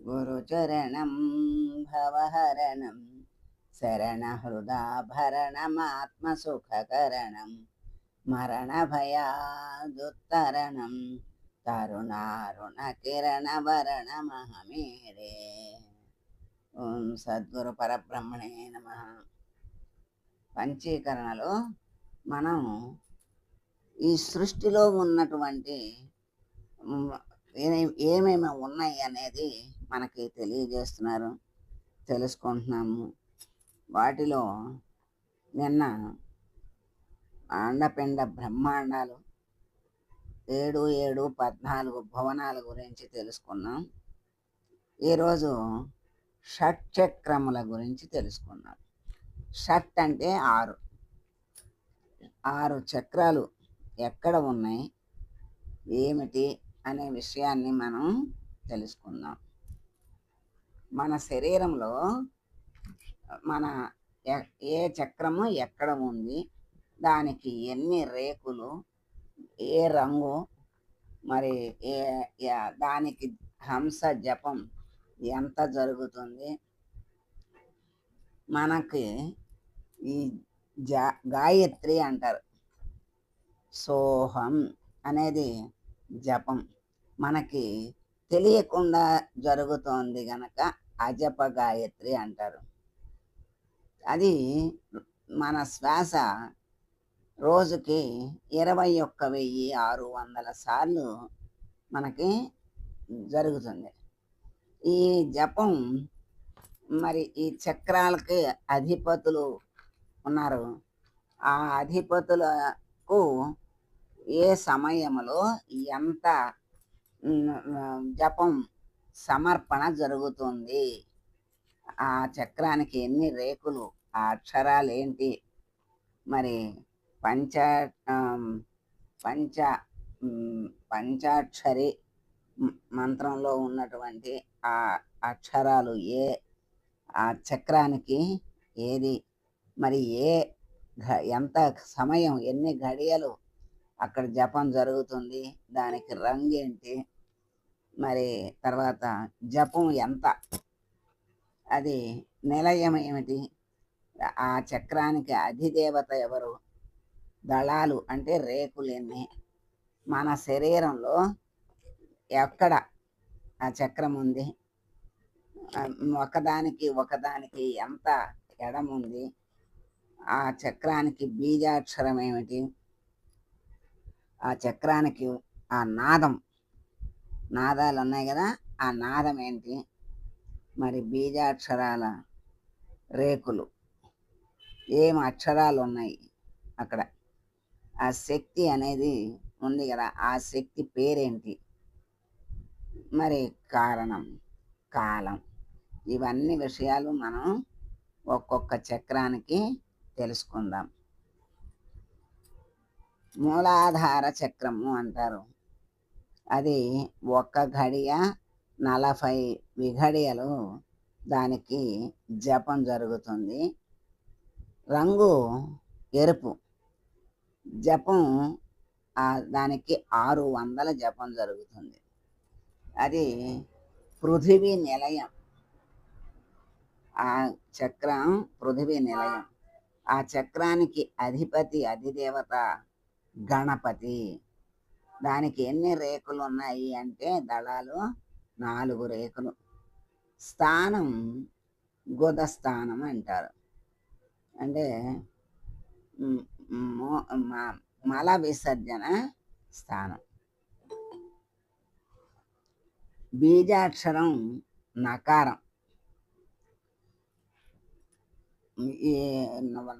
గురుచరణం భవహరణం శరణహృదాభరణమాత్మసుఖకరణం మరణభయాదుత్తరణం తరుణారుణ కిరణ ఓం సద్గురు పరబ్రహ్మణే నమ పంచీకరణలో మనం ఈ సృష్టిలో ఉన్నటువంటి ఏమేమి ఉన్నాయి అనేది మనకి తెలియజేస్తున్నారు తెలుసుకుంటున్నాము. వాటిలో నిన్న అండపిండ బ్రహ్మాండాలు ఏడు ఏడు పద్నాలుగు భువనాల గురించి తెలుసుకున్నాం. ఈరోజు షట్ చక్రముల గురించి తెలుసుకున్నాం. షట్ అంటే ఆరు. ఆరు చక్రాలు ఎక్కడ ఉన్నాయి ఏమిటి అనే విషయాన్ని మనం తెలుసుకుందాం. మన శరీరంలో మన ఎ- ఏ చక్రము ఎక్కడ ఉంది దానికి ఎన్ని రేకులు ఏ రంగు మరి ఏ దానికి హంస జపం ఎంత జరుగుతుంది? మనకి ఈ జా గాయత్రి అంటారు. సోహం అనేది జపం. మనకి తెలియకుండా జరుగుతోంది గనక అజప గాయత్రి అంటారు. అది మన శ్వాస రోజుకి ఇరవై ఒక్క వెయ్యి ఆరు వందల సార్లు మనకి జరుగుతుంది. ఈ జపం మరి ఈ చక్రాలకి అధిపతులు ఉన్నారు. ఆ అధిపతులకు ఏ సమయంలో ఎంత జపం సమర్పణ జరుగుతుంది. ఆ చక్రానికి ఎన్ని రేకులు ఆ అక్షరాలు ఏంటి మరి పంచ పంచ పంచాక్షరి మంత్రంలో ఉన్నటువంటి ఆ అక్షరాలు ఏ ఆ చక్రానికి ఏది? మరి ఏ ఎంత సమయం ఎన్ని గడియలు అక్కడ జపం జరుగుతుంది? దానికి రంగు ఏంటి మరి తర్వాత జపం ఎంత? అది నిలయం ఏమిటి? ఆ చక్రానికి అధిదేవత ఎవరు? దళాలు అంటే రేకులు ఎన్ని మన శరీరంలో ఎక్కడ ఆ చక్రం ఉంది? ఒకదానికి ఒకదానికి ఎంత ఎడం ఉంది? ఆ చక్రానికి బీజాక్షరం ఏమిటి? ఆ చక్రానికి ఆ నాదం నాదాలు ఉన్నాయి కదా ఆ నాదం ఏంటి మరి బీజాక్షరాల రేకులు. ఏం అక్షరాలు ఉన్నాయి అక్కడ? ఆ శక్తి అనేది ఉంది కదా ఆ శక్తి పేరేంటి? మరి కారణం కాలం. ఇవన్నీ విషయాలు మనం ఒక్కొక్క చక్రానికి తెలుసుకుందాం. మూలాధార చక్రము అంటారు. అది ఒక్క ఘడియ నలభై విఘడియలు దానికి జపం జరుగుతుంది. రంగు ఎరుపు. జపం ఆ దానికి ఆరు వందల జపం జరుగుతుంది. అది పృథివీ నిలయం. ఆ చక్రం పృథివీ నిలయం. ఆ చక్రానికి అధిపతి అధిదేవత గణపతి. దానికి ఎన్ని రేకులు ఉన్నాయి అంటే దళాలు నాలుగు రేకులు. స్థానం గుద స్థానం అంటారు అంటే మల విసర్జన స్థానం. బీజాక్షరం నకారం. ఈ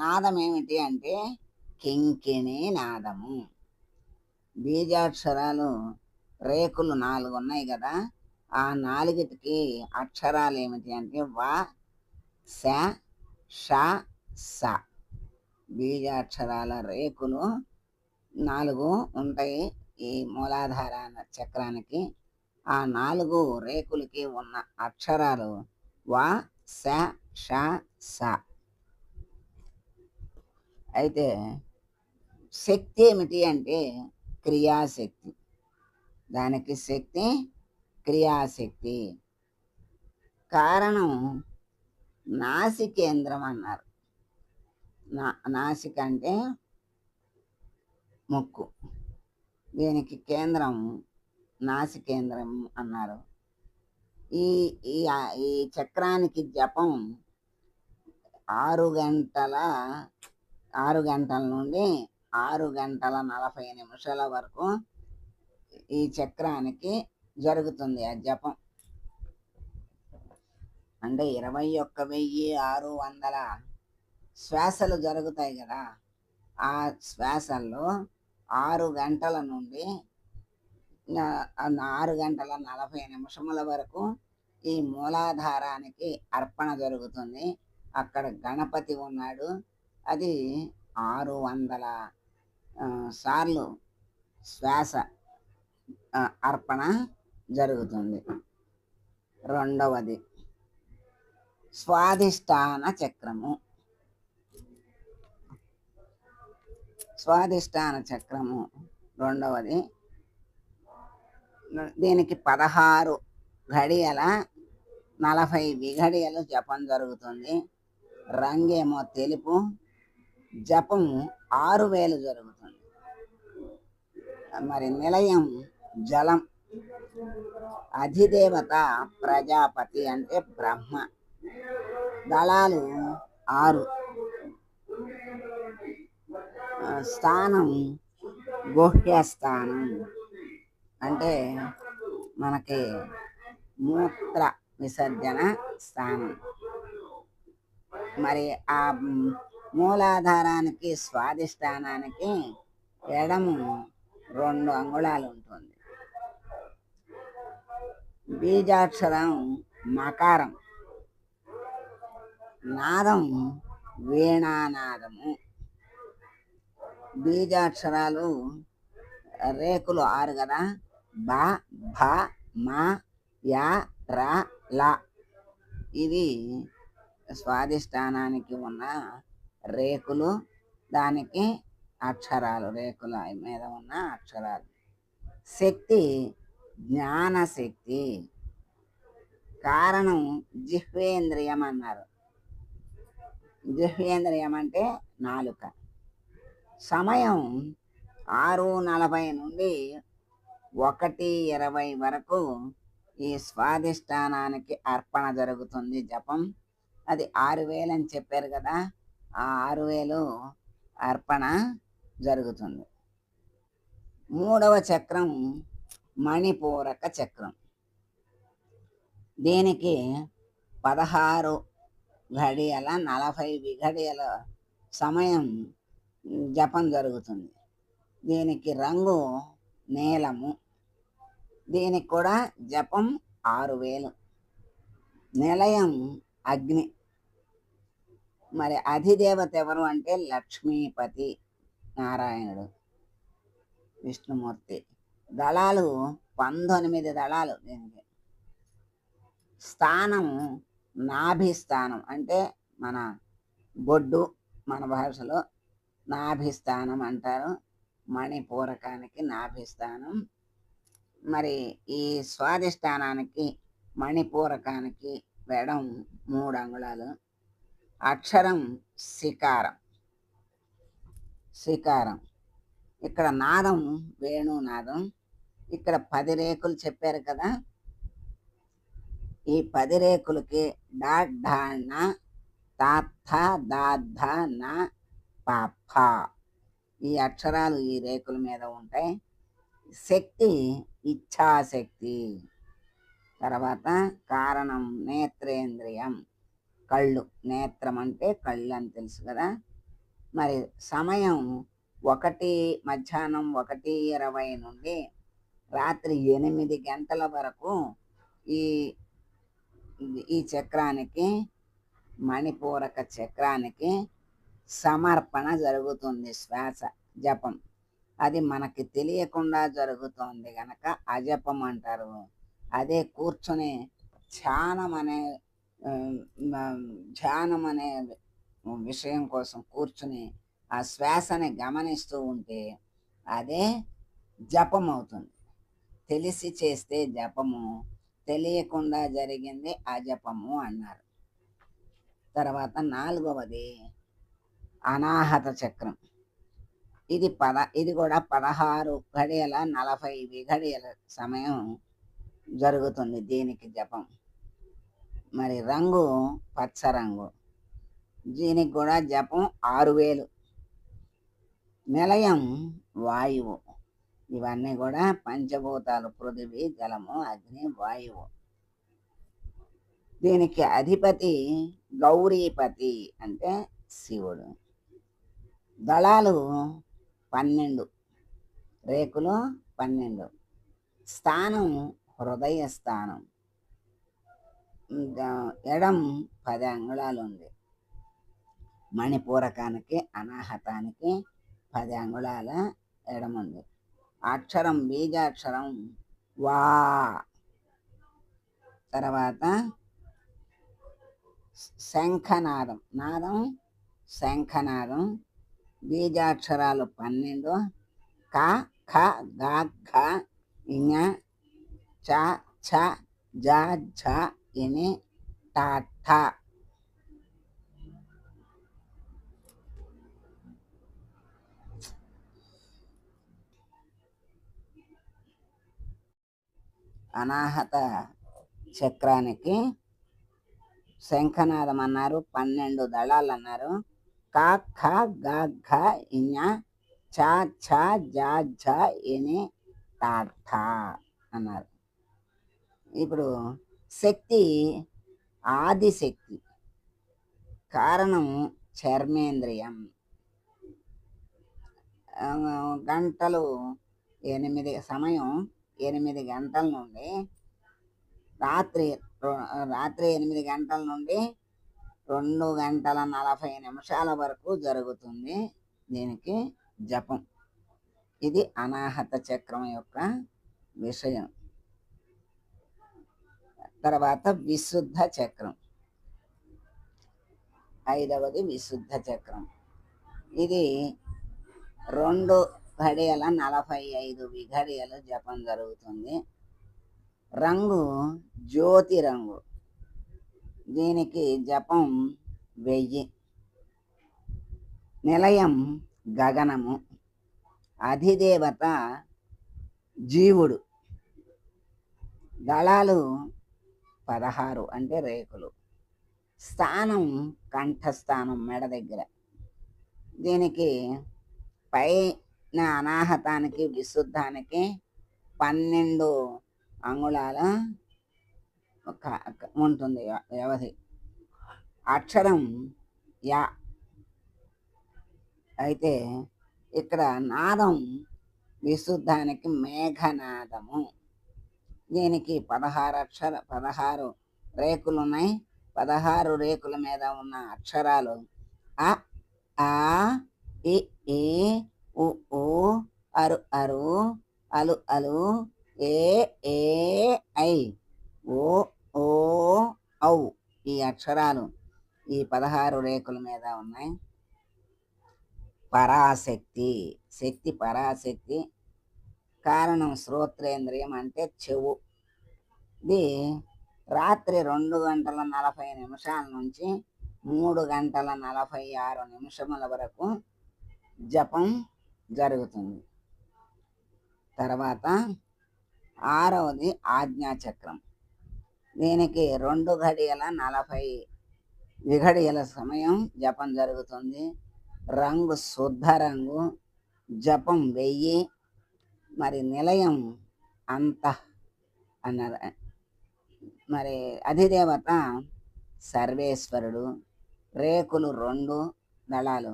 నాదం ఏమిటి అంటే కింకిణి నాదము. బీజాక్షరాలు రేకులు నాలుగు ఉన్నాయి కదా ఆ నాలుగిటికి అక్షరాలు ఏమిటి అంటే వా స ష స. బీజాక్షరాల రేకులు నాలుగు ఉంటాయి ఈ మూలాధార చక్రానికి. ఆ నాలుగు రేకులకి ఉన్న అక్షరాలు వా స ష స. అయితే శక్తి ఏమిటి అంటే క్రియాశక్తి. దానికి శక్తి క్రియాశక్తి. కారణం నాసికేంద్రం అన్నారు. నా నాసిక అంటే ముక్కు. దీనికి కేంద్రం నాసికేంద్రం అన్నారు. ఈ ఈ ఈ చక్రానికి జపం ఆరు గంటల ఆరు గంటల నుండి ఆరు గంటల నలభై నిమిషాల వరకు ఈ చక్రానికి జరుగుతుంది ఆ జపం. అంటే ఇరవై ఒక్క వెయ్యి ఆరు వందల శ్వాసలు జరుగుతాయి కదా ఆ శ్వాసల్లో ఆరు గంటల నుండి ఆరు గంటల నలభై నిమిషముల వరకు ఈ మూలాధారానికి అర్పణ జరుగుతుంది. అక్కడ గణపతి ఉన్నాడు. అది ఆరు వందల సార్లు శ్వాస అర్పణ జరుగుతుంది. రెండవది స్వాధిష్టాన చక్రము. స్వాధిష్టాన చక్రము రెండవది దీనికి పదహారు ఘడియల నలభై విఘడియలు జపం జరుగుతుంది. రంగేమో తెలుపు జపం ఆరు వేలు జరుగుతుంది. మరి నిలయం జలం అధిదేవత ప్రజాపతి అంటే బ్రహ్మ. దళాలు ఆరు. స్థానం గుహ్య స్థానం. అంటే మనకి మూత్ర విసర్జన స్థానం. మరి ఆ మూలాధారానికి స్వాధిష్టానానికి ఎడము రెండు అంగుళాలు ఉంటుంది. బీజాక్షరం మకారం నాదం వీణానాదము. బీజాక్షరాలు రేకులు ఆరు కదా? బ భ మ యా ర ల. ఇవి స్వాధిష్టానానికి ఉన్న రేకులు. దానికి అక్షరాలు రేకుల మీద ఉన్న అక్షరాలు. శక్తి జ్ఞాన శక్తి. కారణం జిహ్వేంద్రియం అన్నారు జిహ్వేంద్రియం అంటే నాలుక. సమయం ఆరు నలభై నుండి ఒకటి ఇరవై వరకు ఈ స్వాధిష్టానానికి అర్పణ జరుగుతుంది జపం. అది ఆరు వేలు అని చెప్పారు కదా ఆ ఆరు వేలు అర్పణ జరుగుతుంది. మూడవ చక్రం మణిపూరక చక్రం. దీనికి పదహారు ఘడియల నలభై విఘడియల సమయం జపం జరుగుతుంది. దీనికి రంగు నీలము. దీనికి కూడా జపం ఆరు వేలు. నిలయం అగ్ని. మరి అధిదేవత ఎవరు అంటే లక్ష్మీపతి. నారాయణుడు. విష్ణుమూర్తి. దళాలు పంతొమ్మిది దళాలు దీనికి. స్థానం నాభి స్థానం అంటే మన బొడ్డు మన భాషలో నాభిస్థానం అంటారు. మణిపూరకానికి నాభిస్థానం. మరి ఈ స్వాధిష్టానానికి మణిపూరకానికి వెడం మూడు అంగుళాలు. అక్షరం శికారం. శ్రీకారం. ఇక్కడ నాదం వేణు నాదం. ఇక్కడ పది రేకులు చెప్పారు కదా. ఈ పది రేకులకి డా ఢా నా తా దాద్ధ నా పాప న ఈ అక్షరాలు ఈ రేకుల మీద ఉంటాయి. శక్తి ఇచ్ఛాశక్తి. తర్వాత కారణం నేత్రేంద్రియం. కళ్ళు నేత్రం అంటే కళ్ళు అని తెలుసు కదా. మరి సమయం ఒకటి మధ్యాహ్నం ఒకటి ఇరవై నుండి రాత్రి ఎనిమిది గంటల వరకు ఈ ఈ చక్రానికి మణిపూరక చక్రానికి సమర్పణ జరుగుతుంది శ్వాస జపం. అది మనకి తెలియకుండా జరుగుతోంది గనక అజపం అంటారు. అదే కూర్చొని ధ్యానం అనే ధ్యానం అనే విషయం కోసం కూర్చుని ఆ శ్వాసని గమనిస్తూ ఉంటే అదే జపం అవుతుంది తెలిసి చేస్తే జపము తెలియకుండా జరిగింది అజపము అన్నారు. తర్వాత నాలుగవది అనాహత చక్రం. ఇది పద ఇది కూడా పదహారు గడియల నలభై విఘడియల సమయం జరుగుతుంది దీనికి జపం. మరి రంగు పచ్చ రంగు. దీనికి కూడా జపం ఆరు వేలు. నిలయం వాయువు. ఇవన్నీ కూడా పంచభూతాలు పృథివీ జలము అగ్ని వాయువు. దీనికి అధిపతి గౌరీపతి అంటే శివుడు. దళాలు పన్నెండు రేకులు పన్నెండు. స్థానం హృదయ స్థానం ఎడం పది అంగుళాలు ఉంది మణిపూరకానికి అనాహతానికి పది అంగుళాల ఎడముంది. ఉంది అక్షరం బీజాక్షరం వా. తర్వాత శంఖనాదం. నాదం శంఖనాదం. బీజాక్షరాలు పన్నెండు. క ఖ గ ఘ ఇ చ ఛ జ ఝ ఇని టా ఠ. అనాహత చక్రానికి శంఖనాదం అన్నారు పన్నెండు దళాలు అన్నారు కా ఖ గ ఘ ఇన్య చ ఛ జ ఝ ఇని ట అన్నారు. ఇప్పుడు శక్తి ఆదిశక్తి. కారణం చర్మేంద్రియం. గంటలు ఎనిమిది సమయం ఎనిమిది గంటల నుండి రాత్రి రాత్రి ఎనిమిది గంటల నుండి రెండు గంటల నలభై నిమిషాల వరకు జరుగుతుంది దీనికి జపం. ఇది అనాహత చక్రం యొక్క విషయం. తర్వాత విశుద్ధ చక్రం. ఐదవది విశుద్ధ చక్రం. ఇది రెండు ఘడియల నలభై ఐదు విఘడియలు జపం జరుగుతుంది. రంగు జ్యోతి రంగు. దీనికి జపం వెయ్యి. నిలయం గగనము. అధిదేవత జీవుడు. దళాలు పదహారు అంటే రేకులు. స్థానం కంఠస్థానం మెడ దగ్గర. దీనికి పై నా అనాహతానికి విశుద్ధానికి పన్నెండు అంగుళాల ఒక- ఉంటుంది వ్యవధి. అక్షరం యా. అయితే ఇక్కడ నాదం విశుద్ధానికి మేఘనాదము. దీనికి పదహారు అక్షర పదహారు రేకులు ఉన్నాయి పదహారు రేకుల మీద ఉన్న అక్షరాలు అ ఆ ఇ ఉ అరు అరు అలు అలు ఏ ఏ ఐ ఓ ఓ ఔ ఈ అక్షరాలు ఈ పదహారు రేకుల మీద ఉన్నాయి. పరాశక్తి శక్తి పరాశక్తి కారణం శ్రోత్రేంద్రియం అంటే చెవు. ఇది రాత్రి రెండు గంటల నలభై నిమిషాల నుంచి మూడు గంటల నలభై ఆరు నిమిషముల వరకు జపం జరుగుతుంది. తర్వాత ఆరవది ఆజ్ఞాచక్రం. దీనికి రెండు ఘడియల నలభై విఘడియల సమయం జపం జరుగుతుంది. రంగు శుద్ధ రంగు జపం వెయ్యి మరి నిలయం అంత అన్నారు మరి అధిదేవత సర్వేశ్వరుడు రేకులు రెండు దళాలు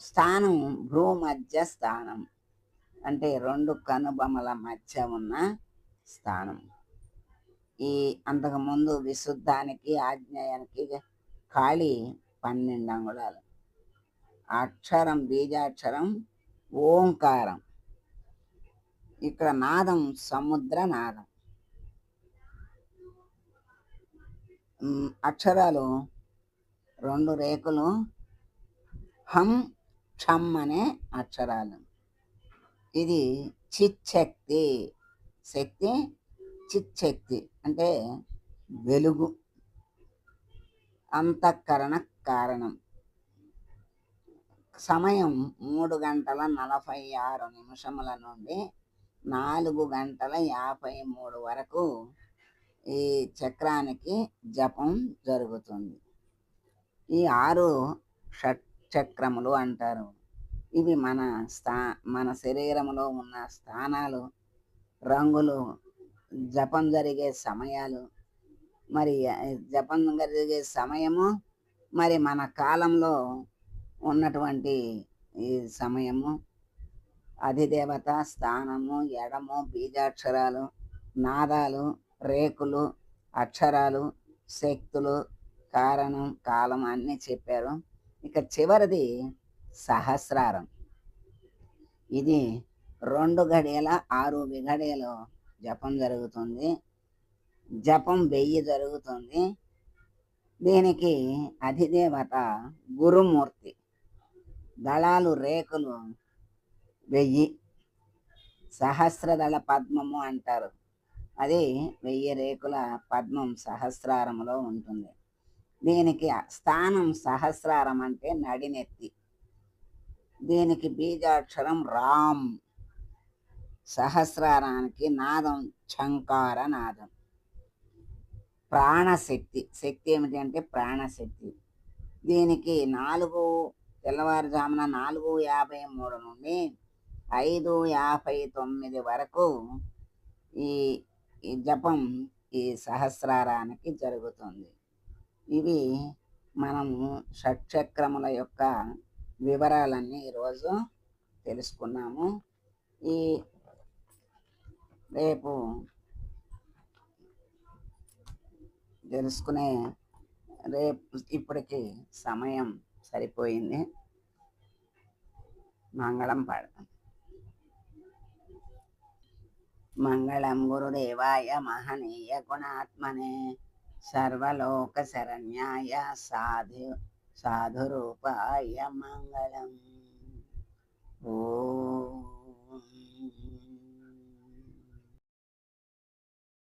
స్థానం భూమధ్య స్థానం. అంటే రెండు కనుబొమ్మల మధ్య ఉన్న స్థానం. ఈ అంతకుముందు విశుద్ధానికి ఆజ్ఞయానికి ఖాళీ పన్నెండు అంగుళాలు. అక్షరం బీజాక్షరం ఓంకారం. ఇక్కడ నాదం సముద్ర నాదం. అక్షరాలు రెండు రేకులు. హం క్షమ్ అనే అక్షరాలు. ఇది చిచ్చక్తి. శక్తి చిచ్చక్తి అంటే వెలుగు. అంతఃకరణ కారణం. సమయం మూడు గంటల నలభై ఆరు నిమిషముల నుండి నాలుగు గంటల యాభై మూడు వరకు ఈ చక్రానికి జపం జరుగుతుంది. ఈ ఆరు షట్ చక్రములు అంటారు. ఇవి మన స్థా మన శరీరంలో ఉన్న స్థానాలు రంగులు జపం జరిగే సమయాలు మరి జపం జరిగే సమయము మరి మన కాలంలో ఉన్నటువంటి ఈ సమయము అధిదేవత స్థానము ఎడము బీజాక్షరాలు నాదాలు రేకులు అక్షరాలు శక్తులు కారణం కాలం అన్నీ చెప్పారు. ఇక చివరిది సహస్రారం. ఇది రెండు గడియల ఆరు విఘడియలు జపం జరుగుతుంది. జపం వెయ్యి జరుగుతుంది. దీనికి అధిదేవత గురుమూర్తి. దళాలు రేకులు వెయ్యి. సహస్రదళ పద్మము అంటారు. అది వెయ్యి రేకుల పద్మం సహస్రారములో ఉంటుంది. దీనికి స్థానం సహస్రారం అంటే నడినెత్తి. దీనికి బీజాక్షరం రామ్. సహస్రారానికి నాదం చంకార నాదం. ప్రాణశక్తి. శక్తి ఏమిటి అంటే ప్రాణశక్తి. దీనికి నాలుగు తెల్లవారుజామున నాలుగు యాభై మూడు నుండి ఐదు యాభై తొమ్మిది వరకు ఈ ఈ జపం ఈ సహస్రారానికి జరుగుతుంది. ఇవి మనము షట్చక్రముల యొక్క వివరాలన్నీ ఈరోజు తెలుసుకున్నాము. ఈ రేపు తెలుసుకునే రేపు ఇప్పటికి సమయం సరిపోయింది. మంగళం పాడతాం. మంగళం గురుదేవాయ మహనీయ గుణాత్మనే సర్వలోక శరణ్యాయ సాధు సాధురూపాయ మంగళం. ఓ.